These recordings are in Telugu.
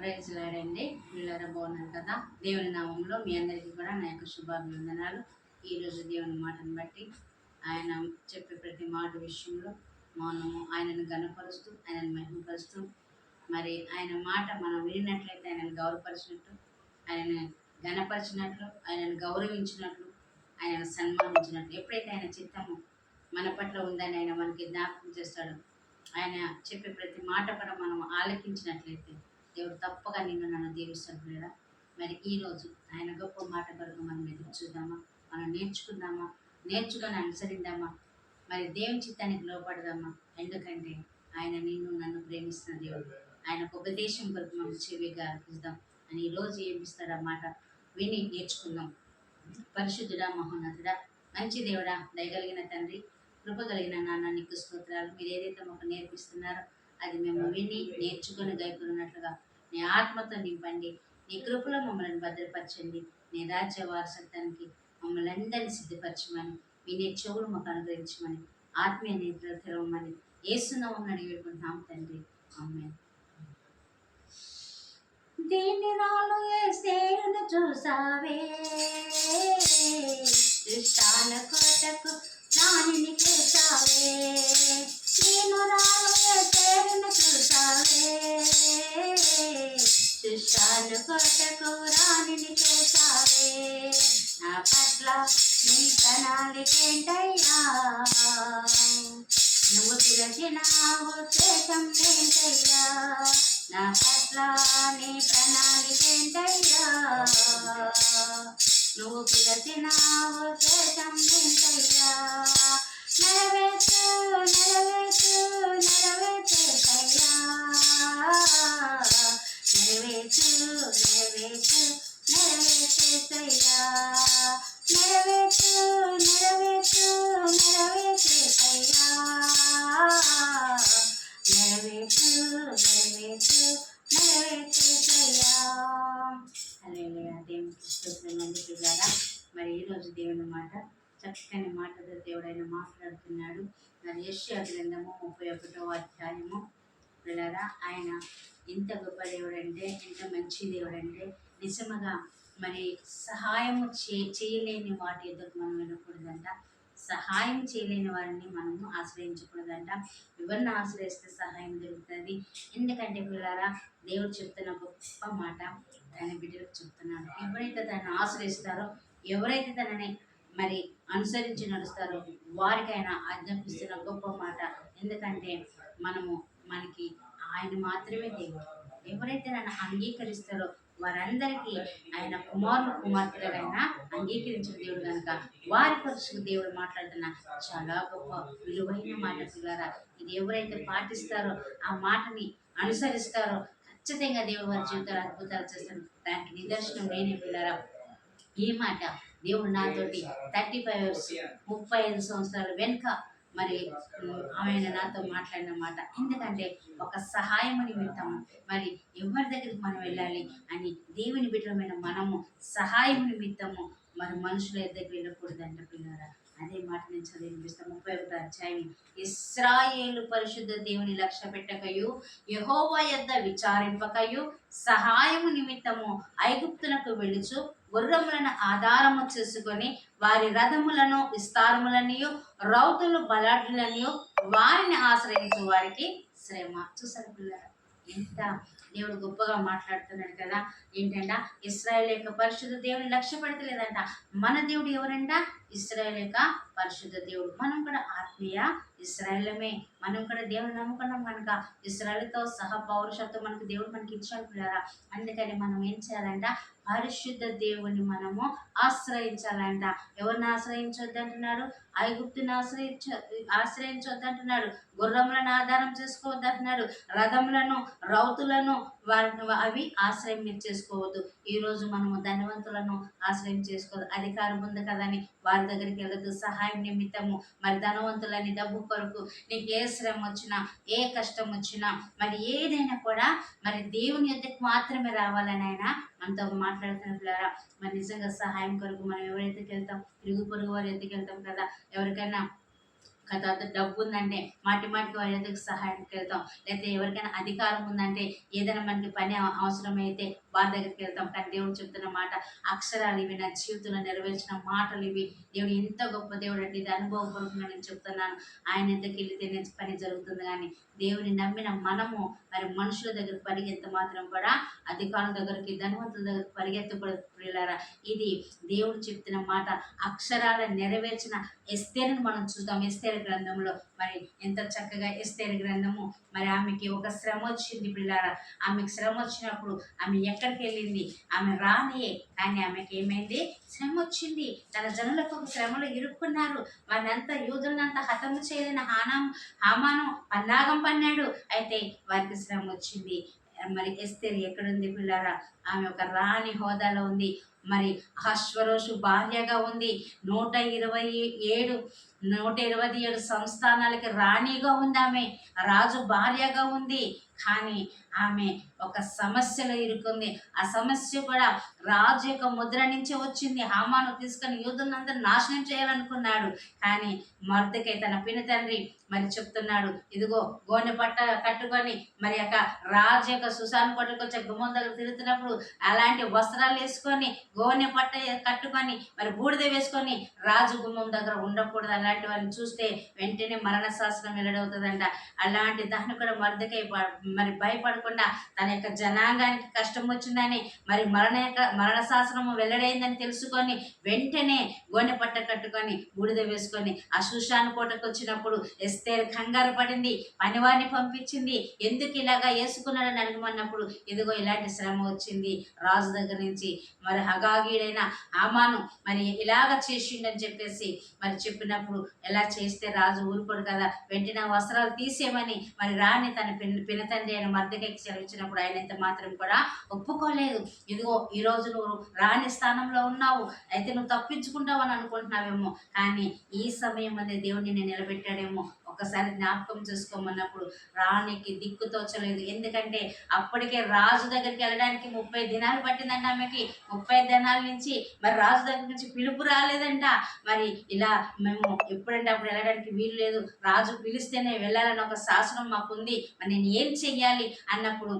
ప్రైజ్ లాడండి పిల్లల బాగున్నారు కదా? దేవుని నామంలో మీ అందరికీ కూడా నా యొక్క శుభాభివందనాలు. ఈరోజు దేవుని మాటను బట్టి ఆయన చెప్పే ప్రతి మాట విషయంలో మనము ఆయనను గనపరుస్తూ ఆయనను మహిమపరుస్తూ మరి ఆయన మాట మనం వినినట్లయితే ఆయనను గౌరవపరిచినట్టు ఆయనను ఘనపరిచినట్లు ఆయనను గౌరవించినట్లు ఆయనను సన్మానించినట్లు ఎప్పుడైతే ఆయన చిత్తము మన పట్ల ఉందని ఆయన మనకి జ్ఞాపకం చేస్తాడు ఆయన చెప్పే ప్రతి మాట కూడా మనం ఆలకించినట్లయితే దేవుడు తప్పగా నిన్ను నన్ను దీవిస్తాడు లేదా మరి ఈరోజు ఆయన గొప్ప మాట కొరకు మనం ఎదురు చూద్దామా? మనం నేర్చుకుందామా? నేర్చుకొని అనుసరిద్దామా మరి దేవుని చిత్తానికి లోపడదామా ఎందుకంటే ఆయన నిన్ను నన్ను ప్రేమిస్తున్న దేవుడు. ఆయనకు ఉపదేశం కొరకు మనం చెవిగా అర్పిస్తాం అని ఈరోజు ఏమిస్తాడు ఆ మాట? విని నేర్చుకుందాం. పరిశుద్ధుడా మహోన్నతుడా మంచి దేవుడా దయగలిగిన తండ్రి కృప కలిగిన నాన్న నీకు స్తోత్రాలు. మీరు ఏదైతే మాకు నేర్పిస్తున్నారో అది మేము విని నేర్చుకొని గైపున్నట్లుగా నీ ఆత్మతో నింపండి. నీ కృపలో మమ్మల్ని భద్రపరచండి. నీ రాజ్య వారసత్వానికి మమ్మల్ని అందరినీ సిద్ధపరచమని వినే చెవులు మాకు అనుగ్రహించమని ఆత్మీయ నేతలు తెరవమని ఏసునామం అడిగి వేడుకుంటున్నాం తండ్రి. అమ్మాయి దీన్ని నాలుగు చూసావే. దుష్టాన కోటకు దానిని చేసావే నేను రాళ్ళు వేస్తేను చూసావే దుష్టాన కోటకు రాణిని చేసావే నా పట్ల నీ ప్రణాళికేంటయ్యా నువ్వు పిలిచిన ఉద్దేశం ఏంటయ్యా? నా పట్ల నీ ప్రణాళికేంటయ్యా నువ్వు పిలిచిన ఉద్దేశం ఏంటయ్యా? నెరవేర్చు నెరవేర్చు నెరవేర్చేసయ్యా నెరవేర్చు నెరవేర్చు నెరవేర్చేసయ్యా నెరవేర్చు నెరవేర్చు నెరవేర్చేసయ్యా నెరవేర్చు నెరవేర్చు నెరవేర్చేసయ్యా హల్లెలూయా దేవునికి స్తోత్రమండి పిల్లరా మరి ఈరోజు దేవుని మాట చక్కని మాటతో దేవుడైన మాట్లాడుతున్నాడు. మరి యశ్యా గ్రంథము ముప్పై ఒకటో అధ్యాయము. పిల్లరా ఆయన ఎంత గొప్ప దేవుడు అంటే ఎంత మంచి దేవుడంటే నిజముగా మరి సహాయము చే చేయలేని వాటి ఎదురు మనం వినకూడదంట. సహాయం చేయలేని వారిని మనము ఆశ్రయించకూడదంట. ఎవరిని ఆశ్రయిస్తే సహాయం దొరుకుతుంది? ఎందుకంటే పిల్లరా దేవుడు చెప్తున్న గొప్ప మాట ఆయన బిడ్డలకు చెప్తున్నాడు. ఎవరైతే తను ఆశ్రయిస్తారో ఎవరైతే తనని మరి అనుసరించి నడుస్తారో. వారికైనా ఆజ్ఞాపిస్తున్న గొప్ప మాట ఎందుకంటే మనము మనకి ఆయన మాత్రమే దేవుడు. ఎవరైతే నన్ను అంగీకరిస్తారో వారందరికీ ఆయన కుమారులు కుమార్తెలైనా అంగీకరించిన దేవుడు కనుక వారి కొరకు దేవుడు మాట్లాడుతున్న చాలా గొప్ప విలువైన మాట పిల్లరా. ఇది ఎవరైతే పాటిస్తారో ఆ మాటని అనుసరిస్తారో ఖచ్చితంగా దేవుడు వారి జీవితాలు అద్భుతాలు చేస్తారు. దానికి నిదర్శనం లేని పిల్లరా. ఈ మాట దేవుడు నాతోటి థర్టీ ఫైవ్ ఇయర్స్ ముప్పై ఐదు సంవత్సరాల వెనుక మరి ఆయన నాతో మాట్లాడిన మాట ఎందుకంటే ఒక సహాయం నిమిత్తము మరి ఎవరి దగ్గరికి మనం వెళ్ళాలి అని దేవుని బిడ్డమైన మనము సహాయం నిమిత్తము మరి మనుషుల దగ్గరికి వెళ్ళకూడదంట పిల్లరా. అదే మాట నేను చదివిపిస్తాను ముప్పై ఒకటో అధ్యాయం. ఇస్రాయేలు పరిశుద్ధ దేవుని లక్ష్య పెట్టకయు యహోవా యొద్ద విచారింపకయు సహాయము నిమిత్తము ఐగుప్తునకు వెళుచు గుర్రములను ఆధారము చేసుకొని వారి రథములను విస్తారములనియు రౌతులు బలాఢ్యులనియు వారిని ఆశ్రయించు వారికి శ్రమ. చూసారు పిల్లలు? ఎంత దేవుడు గొప్పగా మాట్లాడుతున్నాడు కదా. ఏంటంట? ఇస్రాయల్ యొక్క పరిశుద్ధ దేవుని లక్ష్య పెడతలేదంట. మన దేవుడు ఎవరంట? ఇస్రాయల్ యొక్క పరిశుద్ధ దేవుడు. మనం కూడా ఆత్మీయ ఇస్రాయలమే మనం కూడా దేవుని నమ్ముకున్నాం కనుక ఇస్రాయలతో సహా పౌరుషత్వం మనకు దేవుడు మనకి ఇచ్చాడు పిల్లరా. అందుకని మనం ఏం చేయాలంట? పరిశుద్ధ దేవుని మనము ఆశ్రయించాలంట. ఎవరిని ఆశ్రయించొద్దు అంటున్నాడు? ఐగుప్తుని ఆశ్రయించ ఆశ్రయించొద్దు అంటున్నాడు. గుర్రములను ఆధారం చేసుకోవద్దు అంటున్నాడు. రథములను రౌతులను వారిని అవి ఆశ్రయం మీరు చేసుకోవద్దు. ఈరోజు మనము ధనవంతులను ఆశ్రయం చేసుకోవద్దు. అధికారం ఉంది కదని వారి దగ్గరికి వెళ్ళదు సహాయం నిమిత్తము. మరి ధనవంతులని డబ్బు కొరకు నీకు ఏ శ్రమ వచ్చినా ఏ కష్టం వచ్చినా మరి ఏదైనా కూడా మరి దేవుని యొద్దకు మాత్రమే రావాలని ఆయన మనతో మాట్లాడుతున్న పిల్లరా. మరి నిజంగా సహాయం కొరకు మనం ఎవరైతే వెళ్తాం ఇరుగు పొరుగు వారి ఎత్తుకు వెళ్తాం కదా ఎవరికైనా తర్వాత డబ్బు ఉందంటే మాటి మాటికి వారి ఎదుగు సహాయానికి వెళ్తాం. లేకపోతే ఎవరికైనా అధికారం ఉందంటే ఏదైనా మనకి పని అవసరమైతే వారి దగ్గరికి వెళ్తాం. కానీ దేవుడు చెప్తున్న మాట అక్షరాలు ఇవి నా జీవితంలో నెరవేర్చిన మాటలు ఇవి. దేవుడు ఎంత గొప్ప దేవుడు అంటే ఇది అనుభవపూర్వకంగా నేను చెప్తున్నాను. ఆయన ఎంతకి వెళితేనే పని జరుగుతుంది కానీ దేవుని నమ్మిన మనము మరి మనుషుల దగ్గర పరిగెత్త మాత్రం కూడా అధికారుల దగ్గరికి ధనవంతుల దగ్గర పరిగెత్తకూడదు ప్రియులారా. ఇది దేవుడు చెప్తున్న మాట అక్షరాల నెరవేర్చిన ఎస్తేరును మనం చూద్దాం. ఎస్తేరు గ్రంథంలో మరి ఎంత చక్కగా ఎస్తేరు గ్రంథము. మరి ఆమెకి ఒక శ్రమ వచ్చింది పిల్లారా ఆమెకి శ్రమ వచ్చినప్పుడు ఆమె ఎక్కడికి వెళ్ళింది ఆమె రానియే. కానీ ఆమెకి ఏమైంది? శ్రమ వచ్చింది తన జనులకు ఒక శ్రమలో ఇరుక్కున్నారు. వారిని అంతా యూదులనంతా హతము చేయలేని హానం హామానం పన్నాగం పన్నాడు. అయితే వారికి శ్రమ వచ్చింది మరి ఎస్తేరి ఎక్కడుంది పిల్లారా? ఆమె ఒక రాణి హోదాలో ఉంది. మరి అశ్వరోషు భార్యగా ఉంది. నూట ఇరవై ఏడు నూట ఇరవై ఏడు సంస్థానాలకి రాణిగా ఉంది ఆమె. రాజు భార్యగా ఉంది. కానీ ఆమె ఒక సమస్యలో ఇరుకుంది. ఆ సమస్య కూడా రాజు యొక్క ముద్ర నుంచి వచ్చింది. హామాను తీసుకొని యూదులందరూ నాశనం చేయాలనుకున్నాడు. కానీ మర్దకై తన పిన తండ్రి మరి చెప్తున్నాడు ఇదిగో గోనె పట్ట కట్టుకొని మరి యొక్క రాజు యొక్క సుశాన్ కొట్టుకొచ్చే గుమ్మం దగ్గర తిరుగుతున్నప్పుడు అలాంటి వస్త్రాలు వేసుకొని గోనె పట్ట కట్టుకొని మరి బూడిద వేసుకొని రాజు గుమ్మం దగ్గర ఉండకూడదు అలాంటివన్నీ చూస్తే వెంటనే మరణ శాస్త్రం వెల్లడవుతుందంట. అలాంటి దాన్ని కూడా మర్దకై మరి భయపడకుండా తన యొక్క జనాంగానికి కష్టం వచ్చిందని మరి మరణ యొక్క మరణ శాసనము వెల్లడైందని తెలుసుకొని వెంటనే గోనె పట్ట కట్టుకొని బూడిద వేసుకొని ఆ సుషాను కోటకు వచ్చినప్పుడు ఎస్తేర్ కంగారు పడింది పనివారిని పంపించింది. ఎందుకు ఇలాగా వేసుకున్నాడని అడగమన్నప్పుడు ఇదిగో ఇలాంటి శ్రమ వచ్చింది. రాజు దగ్గర నుంచి మరి హగాగీడైన ఆమాను మరి ఇలాగ చేసిండని చెప్పేసి మరి చెప్పినప్పుడు ఎలా చేస్తే రాజు ఊరుకోడు కదా వెంటనే వస్త్రాలు తీసేయమని మరి రాణి తన పిన తండ్రి ఆయన మద్దెకి సెలవిచ్చినప్పుడు ఆయన ఎంత మాత్రం కూడా ఒప్పుకోలేదు. ఇదిగో ఈ రోజు నువ్వు రాణి స్థానంలో ఉన్నావు. అయితే నువ్వు తప్పించుకుంటావు అని అనుకుంటున్నావేమో. కానీ ఈ సమయం అనే దేవుడిని నిలబెట్టాడేమో. ఒక్కసారి జ్ఞాపకం చేసుకోమన్నప్పుడు రాణికి దిక్కు తోచలేదు. ఎందుకంటే అప్పటికే రాజు దగ్గరికి వెళ్ళడానికి ముప్పై దినాలు పట్టిందంట ఆమెకి. ముప్పై దినాల నుంచి మరి రాజు దగ్గర నుంచి పిలుపు రాలేదంట. మరి ఇలా మేము ఎప్పుడంటే అప్పుడు వెళ్ళడానికి వీలు లేదు. రాజు పిలిస్తేనే వెళ్ళాలని ఒక శాసనం మాకుంది. మరి నేను ఏం చెయ్యాలి అన్నప్పుడు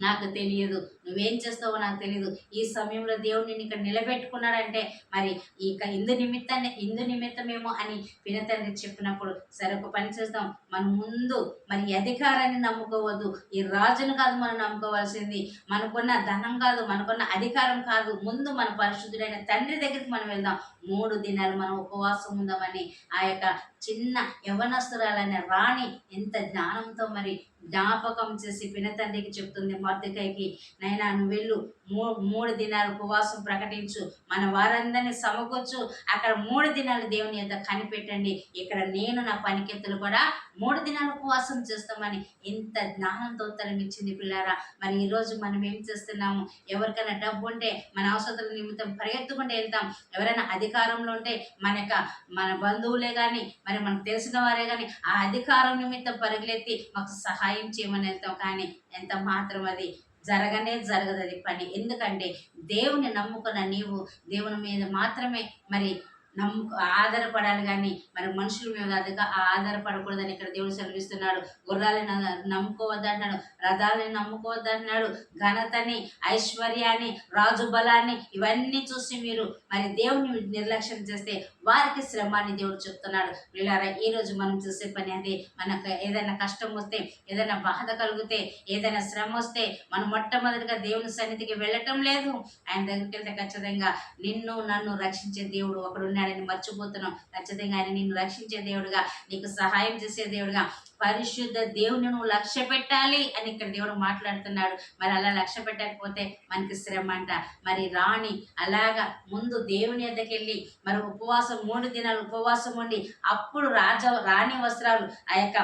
నాకు తెలియదు. నువ్వేం చేస్తావో నాకు తెలియదు ఈ సమయంలో దేవుడు నిన్ను ఇక్కడ నిలబెట్టుకున్నాడంటే మరి ఇక ఇందు నిమిత్తాన్ని ఇందు నిమిత్తమేమో అని పినతండ్రి చెప్పినప్పుడు సరే ఒక పని చేద్దాం. మనం ముందు మరి అధికారాన్ని నమ్ముకోవద్దు. ఈ రాజును కాదు మనం నమ్ముకోవాల్సింది. మనకున్న ధనం కాదు మనకున్న అధికారం కాదు. ముందు మన పరిశుద్ధుడైన తండ్రి దగ్గరికి మనం వెళ్దాం. మూడు దినాలు మనం ఉపవాసం ఉందామని ఆ యొక్క చిన్న యవనస్తురాలనే రాణి ఎంత జ్ఞానంతో మరి జ్ఞాపకం చేసి పినతండ్రికి చెప్తుంది మర్దికైకి నైనా నువ్వు వెళ్ళు. మూ మూడు దినాలు ఉపవాసం ప్రకటించు. మన వారందరినీ సమకూర్చు. అక్కడ మూడు దినాలు దేవుని యొక్క కనిపెట్టండి. ఇక్కడ నేను నా పనికెత్తులు కూడా మూడు దినాలు ఉపవాసం చేస్తామని ఇంత జ్ఞానంతో తలమిచ్చింది పిల్లారా. మరి ఈరోజు మనం ఏం చేస్తున్నాము? ఎవరికైనా డబ్బు ఉంటే మన అవసరాల నిమిత్తం పరిగెత్తుకుంటూ వెళ్తాం. ఎవరైనా అధికారంలో ఉంటే మన యొక్క మన బంధువులే కానీ మరి మనకు తెలిసిన వారే కానీ ఆ అధికారం నిమిత్తం పరుగులెత్తి మాకు సహాయం చేయమని వెళ్తాం. కానీ ఎంత మాత్రం అది జరగనే జరగదు అది పని. ఎందుకంటే దేవుని నమ్ముకున్న నీవు దేవుని మీద మాత్రమే మరి నమ్ము ఆధారపడాలి కానీ మరి మనుషుల మీద అదిగా ఆధారపడకూడదని ఇక్కడ దేవుడు సెలవిస్తున్నాడు. గుర్రాలను నమ్ముకోవద్దంటున్నాడు రథాలని నమ్ముకోవద్దంటున్నాడు ఘనతని ఐశ్వర్యాన్ని రాజు బలాన్ని ఇవన్నీ చూసి మీరు మరి దేవుని నిర్లక్ష్యం చేస్తే వారికి శ్రమాన్ని దేవుడు చెప్తున్నాడు. వీళ్ళారా ఈ రోజు మనం చూసే పని అది. మనకు ఏదైనా కష్టం వస్తే ఏదైనా బాధ కలిగితే ఏదైనా శ్రమ వస్తే మనం మొట్టమొదటిగా దేవుని సన్నిధికి వెళ్ళటం లేదు. ఆయన దగ్గరికి వెళ్తే ఖచ్చితంగా నిన్ను నన్ను రక్షించే దేవుడు ఒకడున్నాడు. ఉన్నాడని మర్చిపోతున్నావు. ఖచ్చితంగా ఆయన నిన్ను రక్షించే దేవుడుగా నీకు సహాయం చేసే దేవుడుగా పరిశుద్ధ దేవుని నువ్వు లక్ష్య పెట్టాలి అని ఇక్కడ దేవుడు మాట్లాడుతున్నాడు. మరి అలా లక్ష్య పెట్టకపోతే మనకి శ్రమ అంట. మరి రాణి అలాగా ముందు దేవుని ఎద్దకి వెళ్ళి మరి ఉపవాసం మూడు దినాలు ఉపవాసం ఉండి అప్పుడు రాజ రాణి వస్త్రాలు ఆ యొక్క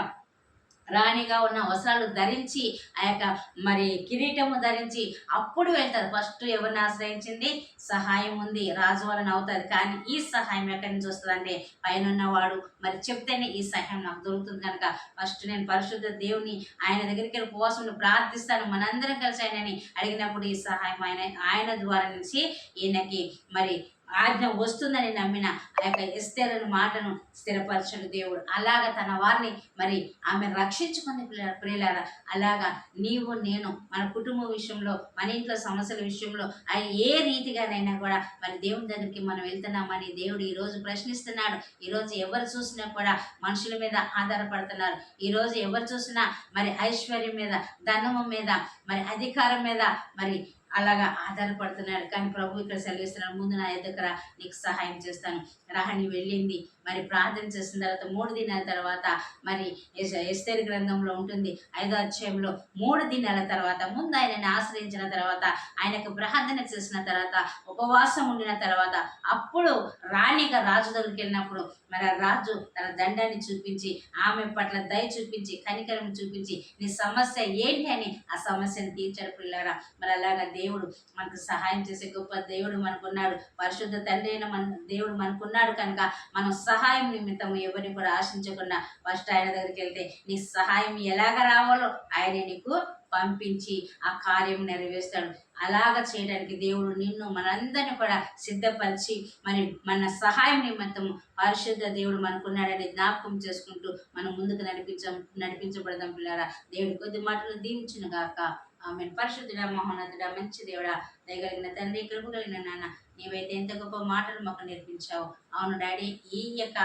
రాణిగా ఉన్న వస్త్రాలు ధరించి ఆ యొక్క మరి కిరీటము ధరించి అప్పుడు వెళ్తారు. ఫస్ట్ ఎవరిని ఆశ్రయించింది? సహాయం ఉంది. రాజు వలన అవుతుంది కానీ ఈ సహాయం ఎక్కడి నుంచి వస్తుందంటే పైన ఉన్నవాడు మరి చెప్తేనే ఈ సహాయం నాకు దొరుకుతుంది కనుక ఫస్ట్ నేను పరిశుద్ధ దేవుని ఆయన దగ్గరికి వెళ్ళి ప్రార్థిస్తాను. మనందరం కలిసి ఆయనని అడిగినప్పుడు ఈ సహాయం ఆయన ఆయన ద్వారా నుంచి ఈయనకి మరి ఆజ్ఞ వస్తుందని నమ్మిన ఆ యొక్క ఎస్తేరని మాటను స్థిరపరచడు దేవుడు. అలాగ తన వారిని మరి ఆమె రక్షించుకుంది ప్రియ- ప్రియులారా అలాగా నీవు నేను మన కుటుంబ విషయంలో మన ఇంట్లో సమస్యల విషయంలో ఆయన ఏ రీతిగానైనా కూడా మరి దేవుని దగ్గరికి మనం వెళ్తున్నామని దేవుడు ఈరోజు ప్రశ్నిస్తున్నాడు. ఈరోజు ఎవరు చూసినా కూడా మనుషుల మీద ఆధారపడుతున్నారు. ఈరోజు ఎవరు చూసినా మరి ఐశ్వర్యం మీద ధనము మీద మరి అధికారం మీద మరి అలాగా ఆధారపడుతున్నాడు. కానీ ప్రభు ఇక్కడ సెలవిస్తున్నాడు ముందు నా దగ్గర నీకు సహాయం చేస్తాను. రాహని వెళ్ళింది. మరి ప్రార్థన చేసిన తర్వాత మూడు దినాల తర్వాత మరి ఎస్- గ్రంథంలో ఉంటుంది ఐదో అధ్యాయంలో మూడు దినాల తర్వాత ముందు ఆయనని ఆశ్రయించిన తర్వాత ఆయనకు ప్రార్థన చేసిన తర్వాత ఉపవాసం ఉండిన తర్వాత అప్పుడు రాణిగా రాజు దగ్గరికి వెళ్ళినప్పుడు మరి ఆ రాజు తన దండాన్ని చూపించి ఆమె పట్ల దయ చూపించి కనికరం చూపించి నీ సమస్య ఏంటి? అని ఆ సమస్యను తీర్చాడు పిల్లరా. మరి అలాగా దేవుడు మనకు సహాయం చేసే గొప్ప దేవుడు మనకున్నాడు. పరిశుద్ధ తండ్రి అయిన మన దేవుడు మనకున్నాడు కనుక మనం సహాయం నిమిత్తం ఎవరిని కూడా ఆశించకుండా ఫస్ట్ ఆయన దగ్గరికి వెళ్తే నీ సహాయం ఎలాగ రావాలో ఆయన నీకు పంపించి ఆ కార్యం నెరవేరుస్తాడు. అలాగ చేయడానికి దేవుడు నిన్ను మనందరిని కూడా సిద్ధపరిచి మరి మన సహాయం నిమిత్తం పరిశుద్ధ దేవుడు మనకున్నాడని జ్ఞాపకం చేసుకుంటూ మనం ముందుకు నడిపించ నడిపించబడదాం పిల్లారా. దేవుడి కొద్ది మాటలు దీవించును గాక. ఆమె పరిశుద్ధుడా మహోన్నతుడా మంచి దేవుడా దయగలిగిన తండ్రి కృప కలిగిన నాన్న నీవైతే ఎంత గొప్ప మాటలు మాకు నేర్పించావు. అవును డాడీ ఈ యొక్క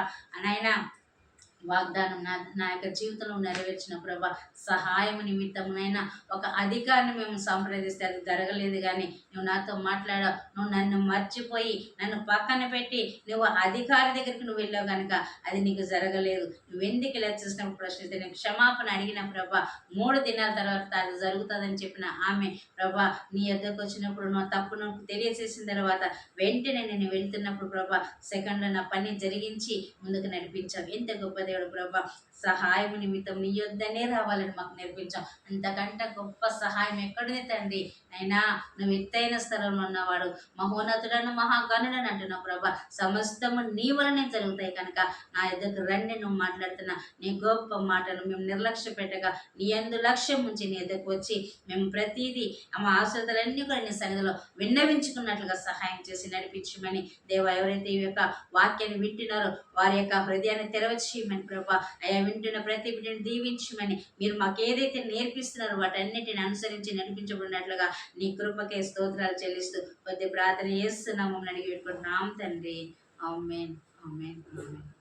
నాయన వాగ్దానం నా నా యొక్క జీవితంలో నెరవేర్చిన ప్రభా సహాయం నిమిత్తమునైనా ఒక అధికారిని మేము సంప్రదిస్తే అది జరగలేదు కానీ నువ్వు నాతో మాట్లాడా నువ్వు నన్ను మర్చిపోయి నన్ను పక్కన పెట్టి నువ్వు అధికారి దగ్గరికి నువ్వు వెళ్ళావు కనుక అది నీకు జరగలేదు. నువ్వు ఎందుకు ఇలా చూసినప్పుడు ప్రశ్నిస్తే నేను క్షమాపణ అడిగిన ప్రభా మూడు దినాల తర్వాత అది జరుగుతుందని చెప్పిన ఆమె ప్రభా నీ ఎద్దకు వచ్చినప్పుడు నా నువ్వు తెలియచేసిన తర్వాత వెంటనే నేను వెళ్తున్నప్పుడు ప్రభా సెకండ్లో నా పని జరిగించి ముందుకు నడిపించావు. ఎంత గొప్పది దేవుడు ప్రభా సహాయం నిమిత్తం నీ యొద్దనే రావాలని మాకు నేర్పించాం అంతకంటే గొప్ప సహాయం ఎక్కడిది తండ్రి? అయినా నువ్వు ఎత్తైన స్థలంలో ఉన్నవాడు మహోన్నతుడను మహాగణుడని అంటున్నావు ప్రభా. సమస్తము నీ వలనే జరుగుతాయి కనుక నా ఎద్దకు రండి నువ్వు మాట్లాడుతున్నా నీ గొప్ప మాటలు మేము నిర్లక్ష్య పెట్టగా నీ ఎందు లక్ష్యం ఉంచి నీ ఎద్దకు వచ్చి మేము ప్రతిదీ మా ఆశ్రతలన్నీ కూడా నీ సన్నిధిలో విన్నవించుకున్నట్లుగా సహాయం చేసి నడిపించమని దేవా ఎవరైతే ఈ యొక్క వాక్యాన్ని వింటున్నారో వారి యొక్క హృదయాన్ని తెరవచ్చేయమని ప్రభా. అయ్యా వింటున్న ప్రతి బిడ్డను దీవించమని మీరు మాకు ఏదైతే నేర్పిస్తున్నారో వాటన్నిటిని అనుసరించి నడిపించబడినట్లుగా నీ కృపకే స్తోత్రాలు చెల్లిస్తూ కొద్ది ప్రార్థన చేస్తున్నాము అడిగి పెట్టుకుంటున్నాం తండ్రి. ఆమెన్. ఆమెన్. ఆమెన్.